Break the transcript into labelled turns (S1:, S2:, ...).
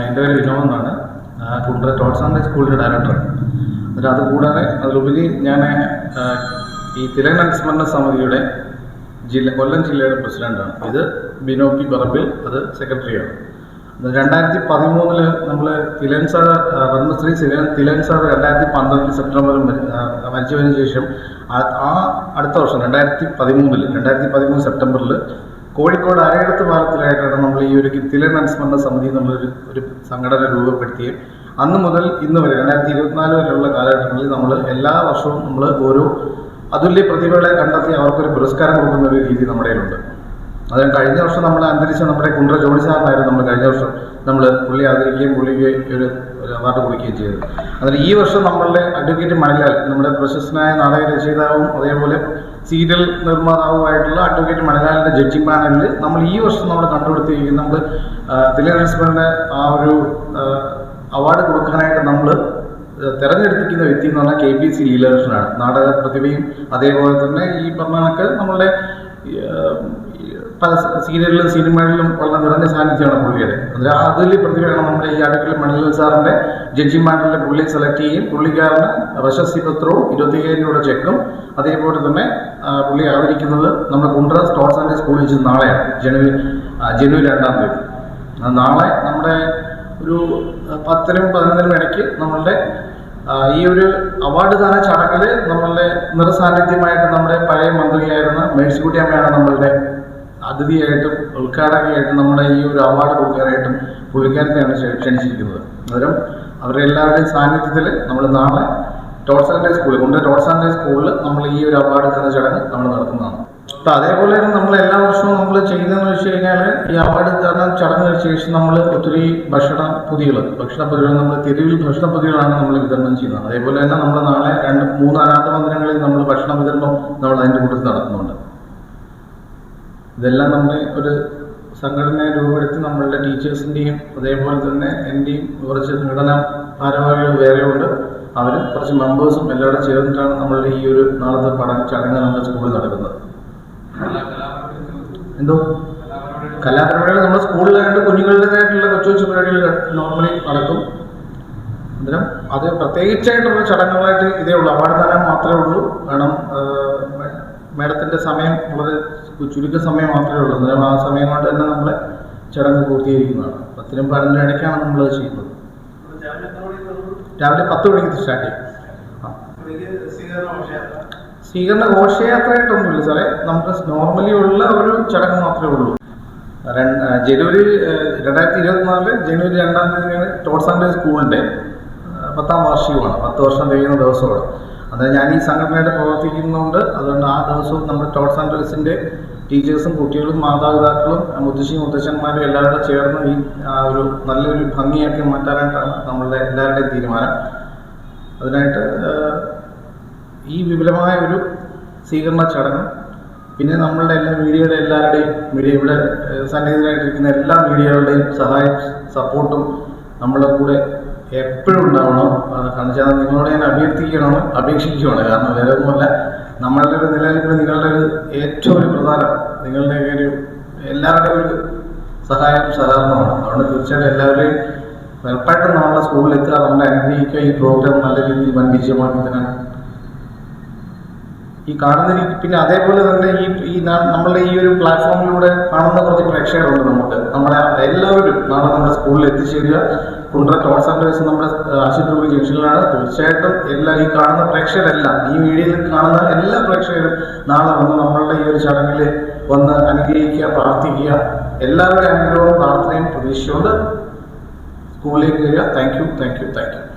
S1: എന്റെ പേര് വിനോദ് എന്നാണ്. കുണ്ടറ ടോട്ട്സ് ആൻഡ് സ്കൂളിന്റെ ഡയറക്ടറാണ് എന്നിട്ട് അതുകൂടാതെ അതിലുപരി ഞാൻ ഈ തിലകൻ അനുസ്മരണ സമിതിയുടെ ജില്ല കൊല്ലം ജില്ലയുടെ പ്രസിഡന്റാണ് ഇത് ബിനോ പി പറമ്പിൽ അത് സെക്രട്ടറിയാണ് രണ്ടായിരത്തി പതിമൂന്നിൽ നമ്മൾ തിലൻ സാർ പത്മശ്രീ തിലൻ തിലൻ സാർ രണ്ടായിരത്തി പന്ത്രണ്ട് സെപ്റ്റംബറിൽ മരിച്ചു വന്നതിന് ശേഷം ആ- അടുത്ത വർഷം രണ്ടായിരത്തി പതിമൂന്നിൽ രണ്ടായിരത്തി പതിമൂന്ന് സെപ്റ്റംബറിൽ കോഴിക്കോട് അരയിടത്ത് പാലത്തിലായിട്ടാണ് നമ്മൾ ഈ ഒരു തിലൻ അനുസ്മരണ സമിതി എന്നുള്ളൊരു ഒരു സംഘടന രൂപപ്പെടുത്തിയത്. അന്ന് മുതൽ ഇന്ന് വരെ രണ്ടായിരത്തി ഇരുപത്തിനാല് വരെയുള്ള കാലഘട്ടങ്ങളിൽ നമ്മൾ എല്ലാ വർഷവും നമ്മൾ ഓരോ അതുല്യ പ്രതിഭകളെ കണ്ടെത്തി അവർക്കൊരു പുരസ്കാരം കൊടുക്കുന്ന ഒരു രീതി നമ്മുടെ കയ്യിലുണ്ട്. അത് കഴിഞ്ഞ വർഷം നമ്മൾ അന്തരിച്ച നമ്മുടെ കുണ്ട്ര ജോണി സാറിനായിരുന്നു നമ്മൾ കഴിഞ്ഞ വർഷം നമ്മൾ പുള്ളി ആദരിക്കുകയും പുള്ളിക്ക് ഒരു അവാർഡ് കൊടുക്കുകയും ചെയ്തത്. അതിൽ ഈ വർഷം നമ്മളുടെ അഡ്വക്കേറ്റ് മണിലാൽ നമ്മുടെ പ്രശസ്തനായ നാടക രചയിതാവും അതേപോലെ സീരിയൽ നിർമ്മാതാവുമായിട്ടുള്ള അഡ്വക്കേറ്റ് മണിലാലിന്റെ ജഡ്ജിംഗ് പാനലിൽ നമ്മൾ ഈ വർഷം നമ്മൾ കണ്ടുപിടുത്തിയിരിക്കുന്ന നമ്മൾ തിലകൻസ്മറിന്റെ ആ ഒരു അവാർഡ് കൊടുക്കാനായിട്ട് നമ്മൾ തെരഞ്ഞെടുത്തിരിക്കുന്ന വ്യക്തി എന്ന് പറഞ്ഞാൽ കെ പി സി ലീലാകൃഷ്ണനാണ്. നാടക പ്രതിഭയും അതേപോലെ തന്നെ ഈ പറഞ്ഞ കണക്ക് നമ്മളുടെ പല സീരിയലിലും സിനിമകളിലും വളരെ നിറഞ്ഞ സാന്നിധ്യമാണ് പുള്ളിയുടെ. അതിൽ അതിൽ പ്രതിഭയാണ് നമ്മുടെ ഈ അടുക്കൽ മണിലൽ സാറിന്റെ ജഡ്ജിമാരുടെ പുള്ളി സെലക്ട് ചെയ്യും പുള്ളിക്കാരന് പ്രശസ്തി പത്രവും ഇരുപത്തിയ്യായിരം രൂപ ചെക്കും അതേപോലെ തന്നെ പുള്ളി ആദരിക്കുന്നത് നമ്മുടെ കുണ്ട്ര സ്പോർട്സ് ആൻഡ് സ്കൂളിൽ വെച്ച് നാളെയാണ് ജനുവരി ജനുവരി രണ്ടാം തീയതി. നാളെ നമ്മുടെ ഒരു പത്തിനും പതിനൊന്നിനും ഇടയ്ക്ക് നമ്മളുടെ ഈ ഒരു അവാർഡ് ദാന ചടങ്ങിൽ നമ്മളുടെ നിറസാന്നിധ്യമായിട്ട് നമ്മുടെ പഴയ മന്ത്രിയായിരുന്ന മേഴ്സിക്കുട്ടി അമ്മയാണ് നമ്മളുടെ അതിഥിയായിട്ടും ഉദ്ഘാടകയായിട്ടും നമ്മുടെ ഈ ഒരു അവാർഡ് കൊടുക്കാനായിട്ടും പുള്ളിക്കാരത്തെയാണ് ക്ഷ- ക്ഷണിച്ചിരിക്കുന്നത്. അന്നേരം അവരുടെ എല്ലാവരുടെയും സാന്നിധ്യത്തിൽ നമ്മൾ നാളെ ടോട്ട്സ് സാൻഡേ സ്കൂളിൽ കൊണ്ട് ടോട്ട് സാൻഡേ സ്കൂളിൽ നമ്മൾ ഈ ഒരു അവാർഡ് ദാന ചടങ്ങ് നമ്മൾ നടത്തുന്നതാണ്. അപ്പം അതേപോലെ തന്നെ നമ്മൾ എല്ലാ വർഷവും നമ്മൾ ചെയ്യുന്നതെന്ന് വെച്ച് കഴിഞ്ഞാൽ ഈ അവാർഡ് ദാന ചടങ്ങിന് ശേഷം നമ്മൾ ഒത്തിരി ഭക്ഷണ പൊതികൾ ഭക്ഷണ പൊതികൾ നമ്മൾ തെരുവിൽ ഭക്ഷണ പൊതികളാണ് നമ്മൾ വിതരണം ചെയ്യുന്നത്. അതേപോലെ തന്നെ നമ്മൾ നാളെ രണ്ട് മൂന്ന് അനാഥ മന്ദിരങ്ങളിൽ നമ്മൾ ഭക്ഷണ വിതരണം നമ്മൾ അതിന്റെ കൂട്ടത്തിൽ നടത്തുന്നുണ്ട്. ഇതെല്ലാം നമ്മുടെ ഒരു സംഘടനയെ രൂപപ്പെടുത്തി നമ്മളുടെ ടീച്ചേഴ്സിന്റെയും അതേപോലെ തന്നെ എന്റെയും കുറച്ച് സംഘടന ഭാരവാഹികൾ വേറെയുണ്ട്. അവർ കുറച്ച് മെമ്പേഴ്സും എല്ലാവരും ചേർന്നിട്ടാണ് നമ്മളുടെ ഈ ഒരു നാളത്തെ പഠന ചടങ്ങ് നമ്മൾ സ്കൂളിൽ നടക്കുന്നത്. എന്തോ? കലാപരിപാടികൾ നമ്മുടെ സ്കൂളിലായിട്ട് കുഞ്ഞുങ്ങളുടേതായിട്ടുള്ള കൊച്ചു കൊച്ചു പരിപാടികൾ നോർമലി നടക്കും. അന്നേരം അത് പ്രത്യേകിച്ചായിട്ടുള്ള ചടങ്ങുകളായിട്ട് ഇതേ ഉള്ളൂ. തരാൻ മാത്രമേ ഉള്ളൂ. കാരണം മേഡത്തിന്റെ സമയം വളരെ ചുരുക്ക സമയം മാത്രമേ ഉള്ളൂ. അന്നേരം ആ സമയം കൊണ്ട് തന്നെ നമ്മളെ ചടങ്ങ് പൂർത്തീകരിക്കുന്നതാണ്. പത്തിനും പതിനൊന്നിനും ഇടയ്ക്കാണ് നമ്മളത് ചെയ്യുന്നത്. രാവിലെ പത്ത് മണിക്ക് സ്റ്റാർട്ട് ചെയ്യും. സ്വീകരണ ഘോഷയാത്രയായിട്ടൊന്നുമില്ല സാറേ. നമുക്ക് നോർമലി ഉള്ള ഒരു ചടങ്ങ് മാത്രമേ ഉള്ളൂ. ജനുവരി രണ്ടായിരത്തി ഇരുപത്തിനാല് ജനുവരി രണ്ടാം തീയതിയാണ് ടോട്ട്സ് ആൻഡ് സ്കൂളിന്റെ പത്താം വാർഷികമാണ്. പത്ത് വർഷം കഴിയുന്ന ദിവസമാണ്. അതായത് ഞാൻ ഈ സംഘടനയായിട്ട് പ്രവർത്തിക്കുന്നുണ്ട്. അതുകൊണ്ട് ആ ദിവസവും നമ്മുടെ ടോട്ട്സ് ആൻഡ് ടീച്ചേഴ്സും കുട്ടികളും മാതാപിതാക്കളും മുത്തശ്ശി മുത്തശ്ശന്മാരും എല്ലാവരും ചേർന്ന് ഈ ഒരു നല്ലൊരു ഭംഗിയാക്കി മാറ്റാനായിട്ടാണ് നമ്മളുടെ എല്ലാവരുടെയും തീരുമാനം. അതിനായിട്ട് ഈ വിപുലമായ ഒരു സ്വീകരണ ചടങ്ങ് പിന്നെ നമ്മളുടെ എല്ലാ മീഡിയയുടെ എല്ലാവരുടെയും മീഡിയ ഇവിടെ സന്നിഹിതരായിട്ടിരിക്കുന്ന എല്ലാ മീഡിയകളുടെയും സഹായം സപ്പോർട്ടും നമ്മുടെ കൂടെ എപ്പോഴും ഉണ്ടാവണം. വെച്ചാൽ നിങ്ങളോട് ഞാൻ അഭ്യർത്ഥിക്കണം അപേക്ഷിക്കുകയാണ്. കാരണം വേറെ ഒന്നുമല്ല. നമ്മളുടെ ഒരു നിലനിൽപ്പിന് നിങ്ങളുടെ ഒരു ഏറ്റവും ഒരു പ്രധാനം നിങ്ങളുടെയൊക്കെ ഒരു എല്ലാവരുടെയും ഒരു സഹായം സഹകരണമാണ്. അതുകൊണ്ട് തീർച്ചയായിട്ടും എല്ലാവരെയും ഉറപ്പായിട്ടും നമ്മുടെ സ്കൂളിൽ എത്തുക നമ്മളെ അനുഗ്രഹിക്കുക ഈ പ്രോഗ്രാം നല്ല രീതിയിൽ വൻ വിജയമാക്കി തരാൻ ഈ കാണുന്ന പിന്നെ അതേപോലെ തന്നെ ഈ ഈ നമ്മളുടെ ഈ ഒരു പ്ലാറ്റ്ഫോമിലൂടെ കാണുന്ന കുറച്ച് പ്രേക്ഷകരുണ്ട് നമുക്ക്. നമ്മളെ എല്ലാവരും നാളെ നമ്മുടെ സ്കൂളിൽ എത്തിച്ചേരുക. കുണ്ട്ര ടോൾ സെന്റേഴ്സ് നമ്മുടെ ആശുപത്രി ജംഗ്ഷനിലാണ്. തീർച്ചയായിട്ടും എല്ലാ ഈ കാണുന്ന പ്രേക്ഷകരെല്ലാം ഈ വീഡിയോയിൽ കാണുന്ന എല്ലാ പ്രേക്ഷകരും നാളെ വന്ന് നമ്മളുടെ ഈ ഒരു ചടങ്ങിൽ വന്ന് അനുഗ്രഹിക്കുക പ്രാർത്ഥിക്കുക. എല്ലാവരുടെ അനുഗ്രഹവും പ്രാർത്ഥനയും പ്രതീക്ഷയോട് സ്കൂളിലേക്ക് വരിക. Thank you thank you thank you